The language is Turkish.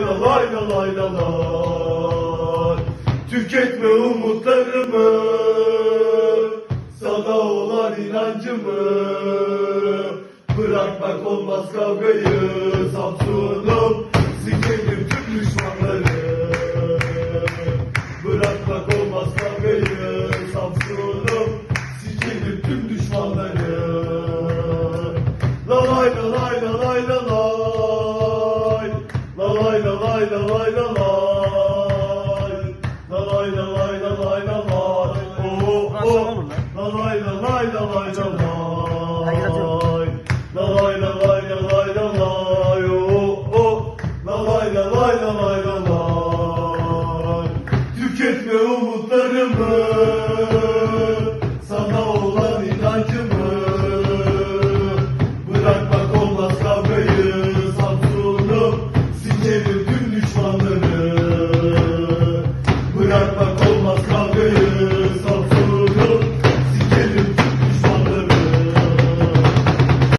lay la lay la lay la lay Tüketme umutlarımı Sana olan inancımı. Bırakmak olmaz kavgayı Samsun'um Sikerim tüm düşmanları. Bırakmak olmaz kavgayı Samsun'um Sikerim tüm düşmanları. La lay la lay la lay La lay la lay la Oh oh. La lay la lay Oh oh. La lay la lay. Tüketme umutlarımı.